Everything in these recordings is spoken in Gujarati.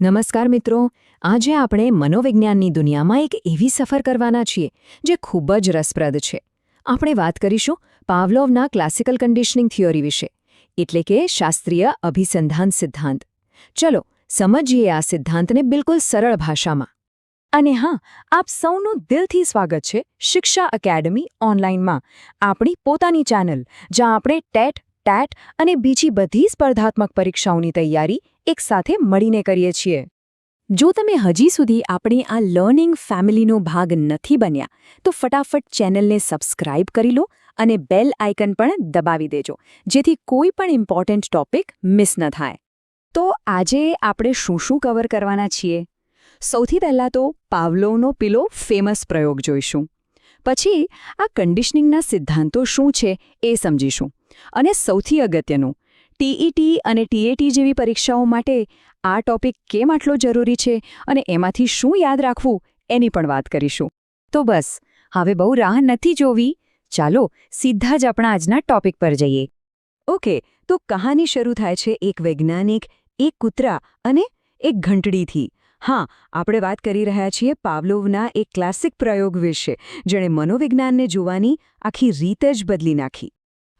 નમસ્કાર મિત્રો, આજે આપણે મનોવિજ્ઞાનની દુનિયામાં એક એવી સફર કરવાના છીએ, જે ખૂબ જ રસપ્રદ છે. આપણે વાત કરીશું પાવલોવના ક્લાસિકલ કન્ડિશનિંગ થિયોરી વિશે, એટલે કે શાસ્ત્રીય અભિસંધાન સિદ્ધાંત. ચલો, સમજીએ આ સિદ્ધાંતને બિલકુલ સરળ ભાષામાં. અને હા, આપ સૌનું દિલથી સ્વાગત છે શિક્ષા એકેડમી ઓનલાઈનમાં, આપણી પોતાની ચેનલ, જ્યાં આપણે ટેટ ટેટ અને બીજી બધી સ્પર્ધાત્મક પરીક્ષાઓની તૈયારી એકસાથે મળીને કરીએ છીએ. જો તમે હજી સુધી આપણી આ લર્નિંગ ફેમિલીનો ભાગ નથી બન્યા, તો ફટાફટ ચેનલને સબસ્ક્રાઇબ કરી લો અને બેલ આઇકન પણ દબાવી દેજો, જેથી કોઈ પણ ઇમ્પોર્ટન્ટ ટોપિક મિસ ન થાય. તો આજે આપણે શું શું કવર કરવાના છીએ? સૌથી પહેલાં તો પાવલોવનો પીલો ફેમસ પ્રયોગ જોઈશું. પછી આ કન્ડિશનિંગના સિદ્ધાંતો શું છે એ સમજીશું. અને સૌથી અગત્યનું ટીઈટી અને ટીએટી જેવી પરીક્ષાઓ માટે આ ટોપિક કેમ આટલો જરૂરી છે અને એમાંથી શું યાદ રાખવું એની પણ વાત કરીશું. તો બસ, હવે બહુ રાહ નથી જોવી. ચાલો સીધા જ આપણા આજના ટોપિક પર જઈએ. ઓકે, તો કહાની શરૂ થાય છે એક વૈજ્ઞાનિક, એક કૂતરા અને એક ઘંટડીથી. હા, આપણે વાત કરી રહ્યા છીએ પાવલોવના એક ક્લાસિક પ્રયોગ વિશે, જેણે મનોવિજ્ઞાનને જોવાની આખી રીત જ બદલી નાખી.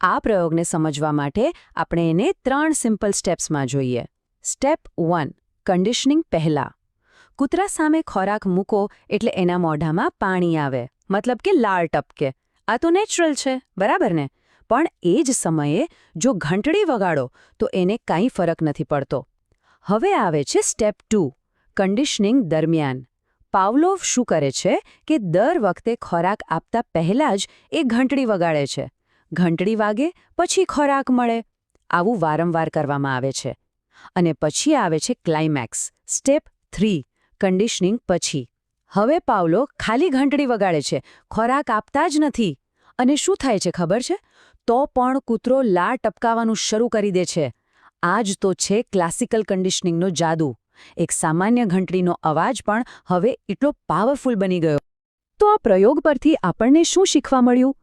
આ પ્રયોગને સમજવા માટે આપણે એને ત્રણ સિમ્પલ સ્ટેપ્સમાં જોઈએ. સ્ટેપ વન કન્ડિશનિંગ પહેલા. કૂતરા સામે ખોરાક મૂકો એટલે એના મોઢામાં પાણી આવે, મતલબ કે લાળ ટપકે. આ તો નેચરલ છે, બરાબર ને? પણ એ જ સમયે જો ઘંટડી વગાડો તો એને કાંઈ ફરક નથી પડતો. હવે આવે છે સ્ટેપ ટુ. કન્ડિશનિંગ દરમિયાન. પાવલોવ શું કરે છે કે દર વખતે ખોરાક આપતા પહેલાં જ એ ઘંટડી વગાડે છે. ઘંટડી વાગે, પછી ખોરાક મળે. આવું વારંવાર કરવામાં આવે છે. અને પછી આવે છે ક્લાઇમેક્સ સ્ટેપ થ્રી કન્ડિશનિંગ પછી. હવે પાવલો ખાલી ઘંટડી વગાડે છે. ખોરાક આપતા જ નથી. અને શું થાય છે ખબર છે? તો પણ કૂતરો લા ટપકાવવાનું શરૂ કરી દે છે. આ જ તો છે ક્લાસિકલ કન્ડિશનિંગનો જાદુ. એક સામાન્ય ઘંટડીનો અવાજ પણ હવે એટલો પાવરફુલ બની ગયો. તો આ પ્રયોગ પરથી આપણને શું શીખવા મળ્યું?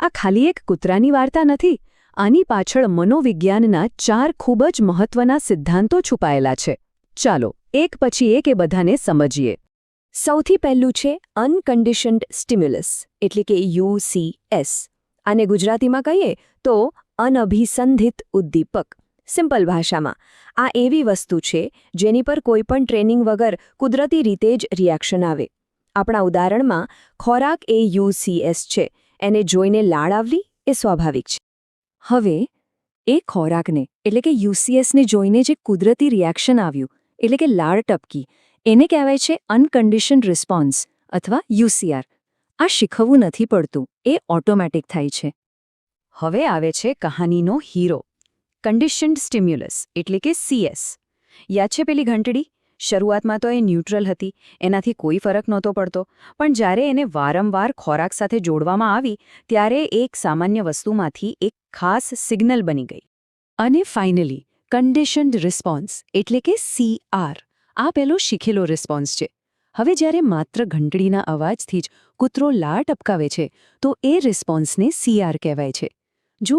આ ખાલી એક કૂતરાની વાર્તા નથી, આની પાછળ મનોવિજ્ઞાનના ચાર ખૂબ જ મહત્વના સિદ્ધાંતો છુપાયેલા છે. ચાલો, એક પછી એક એ બધાને સમજીએ. સૌથી પહેલું છે અનકન્ડિશન્ડ સ્ટિમ્યુલસ, એટલે કે યુસીએસ આને ગુજરાતીમાં કહીએ તો અનઅભિસંધિત ઉદ્દીપક. સિમ્પલ ભાષામાં. આ એવી વસ્તુ છે, જેની પર કોઈપણ ટ્રેનિંગ વગર કુદરતી રીતે જ રિએક્શન આવે. આપણા ઉદાહરણમાં, ખોરાક એ યુસીએસ છે, એને જોઈને લાળ આવવી એ સ્વાભાવિક છે. હવે, એ ખોરાકને, એટલે કે યુસીએસને જોઈને જે કુદરતી રિએક્શન આવ્યું, એટલે કે લાળ ટપકી, એને કહેવાય છે અનકન્ડિશન રિસ્પોન્સ અથવા યુસીઆર આ શીખવવું નથી પડતું, એ ઓટોમેટિક થાય છે. હવે આવે છે કહાનીનો હીરો. કન્ડિશન્ડ સ્ટિમ્યુલસ એટલે કે સીએસ યાદ છે પેલી ઘંટડી? શરૂઆતમાં તો એ ન્યુટ્રલ હતી, એનાથી કોઈ ફરક નહોતો પડતો, પણ જ્યારે એને વારંવાર ખોરાક સાથે જોડવામાં આવી, ત્યારે એક સામાન્ય વસ્તુમાંથી એક ખાસ સિગ્નલ બની ગઈ. અને ફાઇનલી કન્ડિશન્ડ રિસ્પોન્સ એટલે કે સીઆર આ પેલો શીખેલો રિસ્પોન્સ છે. હવે જ્યારે માત્ર ઘંટડીના અવાજથી જ કૂતરો લાટ અપકાવે છે, તો એ રિસ્પોન્સને સીઆર કહેવાય છે. જો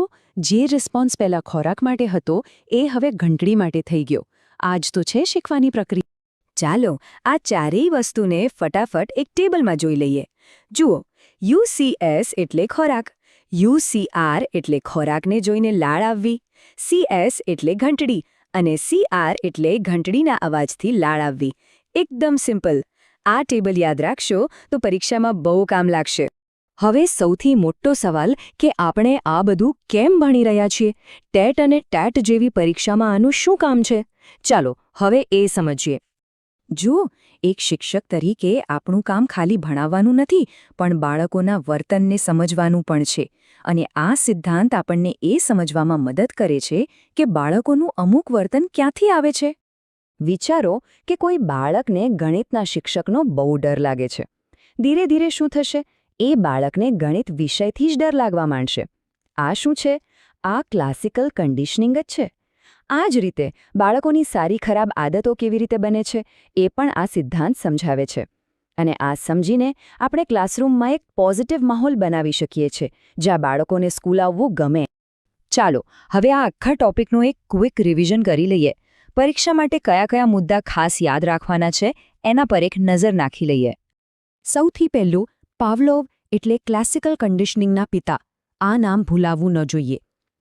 જે રિસ્પોન્સ પહેલાં ખોરાક માટે હતો, એ હવે ઘંટડી માટે થઈ ગયો. આજ તો છે શીખવાની પ્રક્રિયા. ચાલો આ ચારેય વસ્તુને ફટાફટ એક ટેબલમાં જોઈ લઈએ. જુઓ યુસીએસ એટલે ખોરાક. યુસીઆર એટલે ખોરાકને જોઈને લાળ આવવી. સીએસ એટલે ઘંટડી. અને સીઆર એટલે ઘંટડીના અવાજથી લાળ આવવી. એકદમ સિમ્પલ. આ ટેબલ યાદ રાખશો તો પરીક્ષામાં બહુ કામ લાગશે. હવે સૌથી મોટો સવાલ કે આપણે આ બધું કેમ ભણી રહ્યા છીએ? ટેટ અને ટેટ જેવી પરીક્ષામાં આનું શું કામ છે? ચાલો, હવે એ સમજીએ. જુઓ, એક શિક્ષક તરીકે આપણું કામ ખાલી ભણાવવાનું નથી, પણ બાળકોના વર્તનને સમજવાનું પણ છે. અને આ સિદ્ધાંત આપણને એ સમજવામાં મદદ કરે છે કે બાળકોનું અમુક વર્તન ક્યાંથી આવે છે. વિચારો કે કોઈ બાળકને ગણિતના શિક્ષકનો બહુ ડર લાગે છે. ધીરે ધીરે શું થશે? એ બાળકને ગણિત વિષયથી જ ડર લાગવા માંડશે. આ શું છે? આ ક્લાસિકલ કન્ડિશનિંગ જ છે. આ જ રીતે બાળકોની સારી ખરાબ આદતો કેવી રીતે બને છે, એ પણ આ સિદ્ધાંત સમજાવે છે. અને આ સમજીને આપણે ક્લાસરૂમમાં એક પોઝિટિવ માહોલ બનાવી શકીએ છીએ, જ્યાં બાળકોને સ્કૂલ આવવું ગમે. ચાલો, હવે આ આખા ટોપિકનું એક ક્વિક રિવિઝન કરી લઈએ. પરીક્ષા માટે કયા કયા મુદ્દા ખાસ યાદ રાખવાના છે, એના પર એક નજર નાખી લઈએ. સૌથી પહેલું પાવલોવ એટલે ક્લાસિકલ કન્ડિશનિંગના પિતા. આ નામ ભૂલાવવું ન જોઈએ.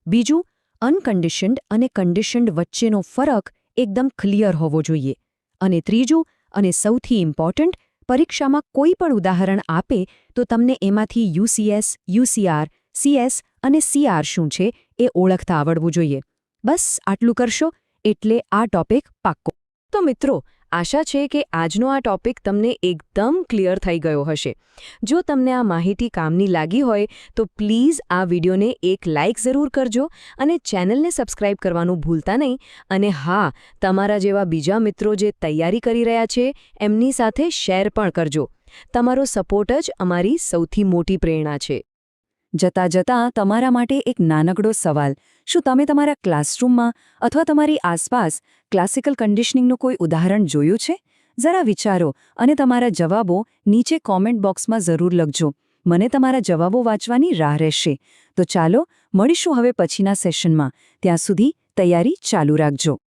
બીજું અનકન્ડિશન્ડ અને કન્ડિશન્ડ વચ્ચેનો ફરક એકદમ ક્લિયર હોવો જોઈએ. અને ત્રીજું, અને સૌથી ઇમ્પોર્ટન્ટ, પરીક્ષામાં કોઈ પણ ઉદાહરણ આપે તો તમને એમાંથી યુસીએસ, યુસીઆર, સીએસ અને સીઆર શું છે એ ઓળખતા આવડવું જોઈએ. બસ આટલું કરશો એટલે આ ટોપિક પાક્કો. તો મિત્રો આશા છે કે આજનો આ ટોપિક તમને એકદમ ક્લિયર થઈ ગયો હશે. જો તમને આ માહિતી કામની લાગી હોય, તો પ્લીઝ આ વિડીયોને એક લાઇક જરૂર કરજો અને ચેનલને સબસ્ક્રાઇબ કરવાનું ભૂલતા નહીં. અને હા, તમારા જેવા બીજા મિત્રો જે તૈયારી કરી રહ્યા છે, એમની સાથે શેર પણ કરજો. તમારો સપોર્ટ જ અમારી સૌથી મોટી પ્રેરણા છે. જતા જતા તમારા માટે એક નાનકડો સવાલ. શું તમે તમારા ક્લાસરૂમમાં અથવા તમારી આસપાસ ક્લાસિકલ કન્ડિશનિંગનું કોઈ ઉદાહરણ જોયું છે? જરા વિચારો અને તમારા જવાબો નીચે કોમેન્ટ બોક્સમાં જરૂર લખજો. મને તમારા જવાબો વાંચવાની રાહ રહેશે. તો ચાલો મળીશું હવે પછીના સેશનમાં. ત્યાં સુધી તૈયારી ચાલુ રાખજો.